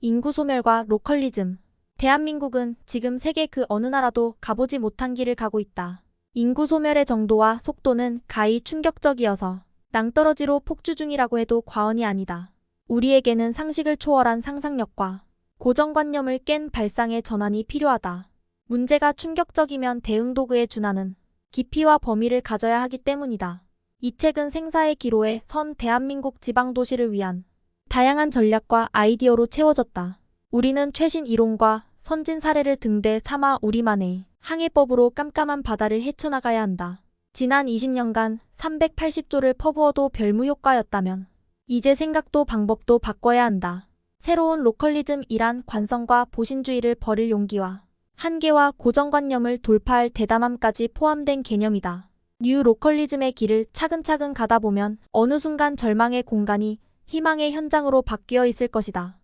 인구 소멸과 로컬리즘. 대한민국은 지금 세계 그 어느 나라도 가보지 못한 길을 가고 있다. 인구 소멸의 정도와 속도는 가히 충격적이어서 낭떠러지로 폭주 중이라고 해도 과언이 아니다. 우리에게는 상식을 초월한 상상력과 고정관념을 깬 발상의 전환이 필요하다. 문제가 충격적이면 대응 도구의 준하는 깊이와 범위를 가져야 하기 때문이다. 이 책은 생사의 기로에 선 대한민국 지방도시를 위한 다양한 전략과 아이디어로 채워졌다. 우리는 최신 이론과 선진 사례를 등대 삼아 우리만의 항해법으로 깜깜한 바다를 헤쳐나가야 한다. 지난 20년간 380조를 퍼부어도 별무효과였다면 이제 생각도 방법도 바꿔야 한다. 새로운 로컬리즘이란 관성과 보신주의를 버릴 용기와 한계와 고정관념을 돌파할 대담함까지 포함된 개념이다. 뉴 로컬리즘의 길을 차근차근 가다 보면 어느 순간 절망의 공간이 희망의 현장으로 바뀌어 있을 것이다.